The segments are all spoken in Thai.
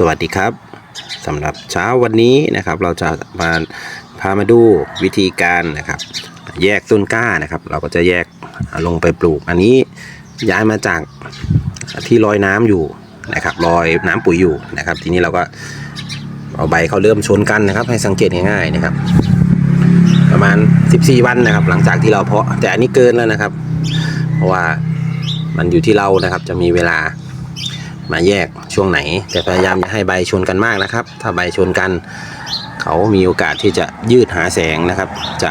สวัสดีครับสำหรับเช้าวันนี้นะครับ เราจะมาพามาดูวิธีการนะครับ แยกต้นกล้านะครับ เราก็จะแยกลงไปปลูก อันนี้ย้ายมาจากที่ลอยน้ำอยู่นะครับลอยน้ำปุ๋ยอยู่นะครับ ทีนี้เราก็เอาใบเขาเริ่มชนกันนะครับ ให้สังเกตง่ายๆนะครับ ประมาณ 14 วันนะครับ หลังจากที่เราเพาะแต่อันนี้เกินแล้วนะครับ เพราะว่ามันอยู่ที่เรานะครับจะมีเวลา มาแยกช่วงไหน แต่พยายามอย่าให้ใบชนกันมากนะครับ ถ้าใบชนกัน เขามีโอกาสที่จะยืดหาแสงนะครับ จะ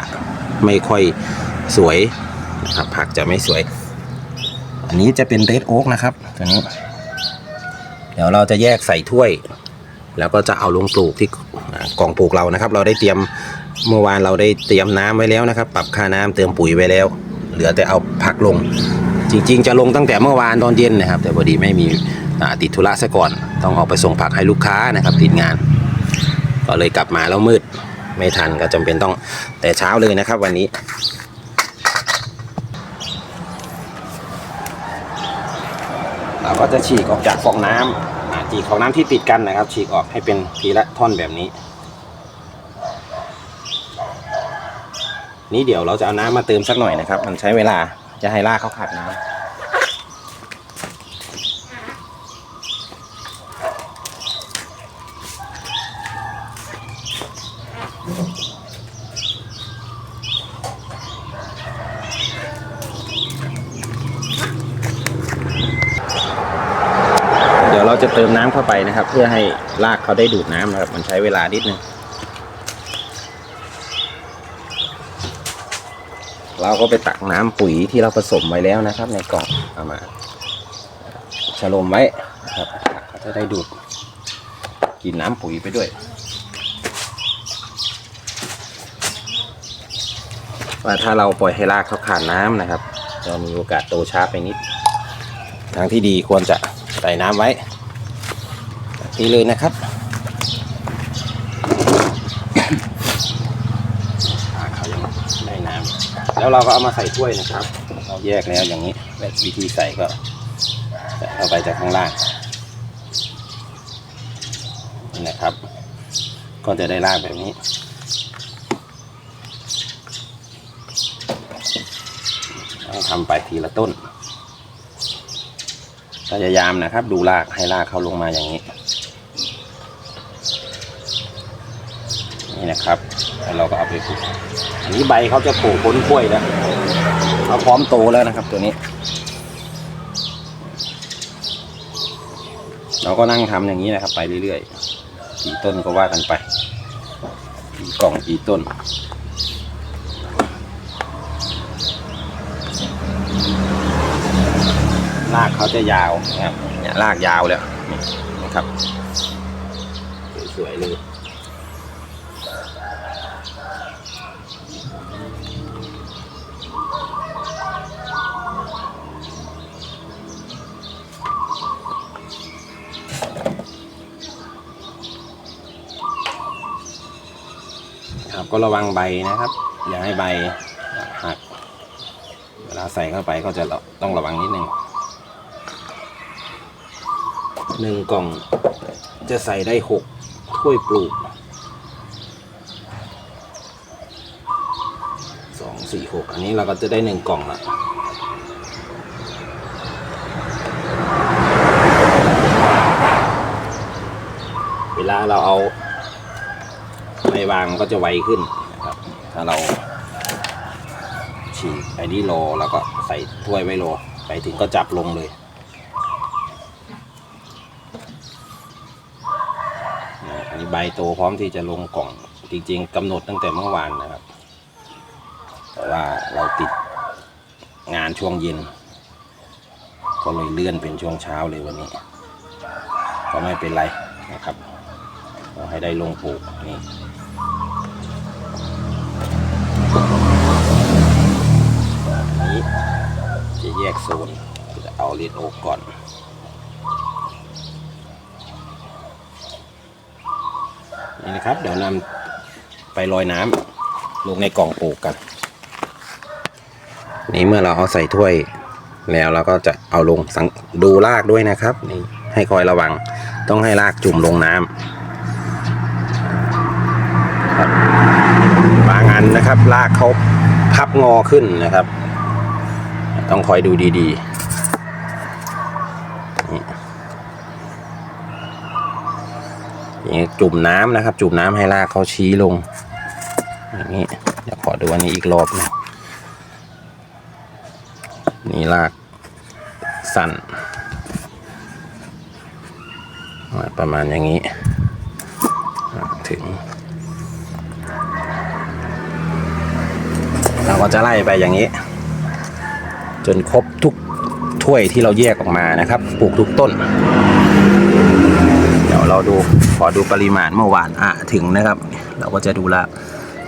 ไม่ค่อยสวยนะครับผักจะไม่สวย อันนี้จะเป็นเรดโอ๊กนะครับตัวนี้ เดี๋ยวเราจะแยกใส่ถ้วย แล้วก็จะเอาลงปลูกที่กล่องปลูกเรานะครับ เราได้เตรียมเมื่อวานเราได้เตรียมน้ำไว้แล้วนะครับ ปรับค่าน้ำเติมปุ๋ยไว้แล้ว เหลือแต่เอาผักลง จริง ๆ จะลงตั้งแต่เมื่อวานตอนเย็นนะครับ แต่พอดีไม่มี ติดธุระซะก่อน ต้องออกไปส่งผักให้ลูกค้านะครับ ติดงาน ก็เลยกลับมาแล้วมืดไม่ทันก็จำเป็นต้องแต่เช้าเลยนะครับวันนี้ เราก็จะฉีกออกจากฟองน้ำอ่าฉีกของน้ำที่ติดกันนะครับ ฉีกออกให้เป็นทีละท่อนแบบนี้ นี่เดี๋ยวเราจะเอาน้ำมาเติมสักหน่อยนะครับ มันใช้เวลาจะให้รากเขาขาดน้ำเดี๋ยวเรา จะเติมน้ำเข้าไปนะครับ เพื่อให้รากเขาได้ดูดน้ำนะครับ มันใช้เวลานิดนึงเราก็ไปตักน้ำปุ๋ยที่เราผสมไว้แล้วนะครับ ในกล่องเอามาฉลมไว้นะครับเขาจะได้ดูดกินน้ำปุ๋ยไปด้วยว่าถ้าเราปล่อยให้รากเขาขาดน้ำนะครับจะมีโอกาสโตช้าไปนิด ทางที่ดีควรจะใส่น้ำไว้ นี้เลยนะครับอาเขายังได้น้ำแล้วเราก็เอามาใส่ถ้วยนะครับ เราแยกแล้วอย่างนี้แบบวิธีใส่ก็ใส่เข้าไปจากข้างล่างนี่นะครับ ก็จะได้รากแบบนี้ต้องทำไปทีละต้นพยายามนะครับ ดูรากให้รากเข้าลงมาอย่างนี้ นี่นะครับแล้วเราก็เอาไปปลูกอันนี้ใบเขาจะโผล่พ้นกล้วยแล้วเขาพร้อมโตแล้วนะครับ ตัวนี้ เราก็นั่งทำอย่างนี้นะครับ ไปเรื่อยๆกี่ต้นก็ว่ากันไปกี่กล่องกี่ต้นรากเขาจะยาวนะครับเนี่ยรากยาวแล้วนี่นะครับ สวยๆเลย ก็ระวังใบนะครับ อย่าให้ใบหักเวลาใส่เข้าไปก็จะต้องระวังนิดนึงหนึ่งกล่องจะใส่ได้หกถ้วยปลูกสองสี่หกอันนี้เราก็จะได้หนึ่งกล่องละเวลาเราเอา ไปวางก็จะไวขึ้นนะครับ ถ้าเราฉีกไปที่โลแล้วก็ใส่ถ้วยไว้โลไปถึงก็จับลงเลยอันนี้ใบโตพร้อมที่จะลงกล่องจริงๆกำหนดตั้งแต่เมื่อวานนะครับ แต่ว่าเราติดงานช่วงเย็น ก็เลยเลื่อนเป็นช่วงเช้าเลยวันนี้ ก็ไม่เป็นไรนะครับเราให้ได้ลงปลูกนี่ แยกโซนจะเอาเลดโอก่อนนี่นะครับ เดี๋ยวนำไปลอยน้ำลงในกล่องปลูกกัน นี่เมื่อเราเอาใส่ถ้วยแล้วเราก็จะเอาลงสังดูรากด้วยนะครับนี่ให้คอยระวังต้องให้รากจุ่มลงน้ำบางอันนะครับรากเขาพับงอขึ้นนะครับ ต้องคอยดูดีๆนี่อย่างนี้จุ่มน้ำนะครับ จุ่มน้ำให้รากเขาชี้ลง อย่างนี้เดี๋ยวขอดูอันนี้อีกรอบหนะนี่รากสั้นประมาณอย่างนี้ถึง เราก็จะไล่ไปอย่างนี้ จนครบทุกถ้วยที่เราแยกออกมานะครับ ปลูกทุกต้น เดี๋ยวเราดูขอดูปริมาณเมื่อวานอะถึงนะครับ เราก็จะดูละ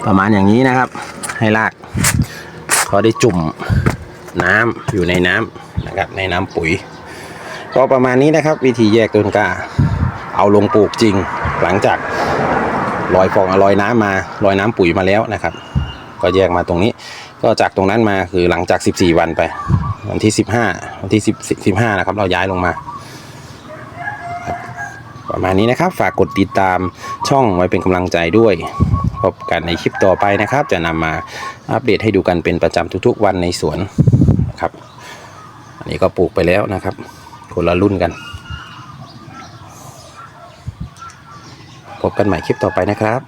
ประมาณอย่างนี้นะครับ ให้รากเขาได้จุ่มน้ำอยู่ในน้ำนะครับในน้ำปุ๋ย ก็ประมาณนี้นะครับ วิธีแยกต้นกล้า เอาลงปลูกจริง หลังจากลอยฟองลอยน้ำมาลอยน้ำปุ๋ยมาแล้วนะครับ ก็แยกมาตรงนี้ ก็จากตรงนั้นมาคือหลังจาก 14 วันไป วันที่ 15 วันที่10 15นะครับ เราย้ายลงมา ประมาณนี้นะครับ ฝากกดติดตามช่องไว้เป็นกำลังใจด้วยพบกันในคลิปต่อไปนะครับ จะนำมาอัปเดตให้ดูกันเป็นประจำทุกๆวันในสวนนะครับ อันนี้ก็ปลูกไปแล้วนะครับ คนละรุ่นกัน พบกันใหม่คลิปต่อไปนะครับ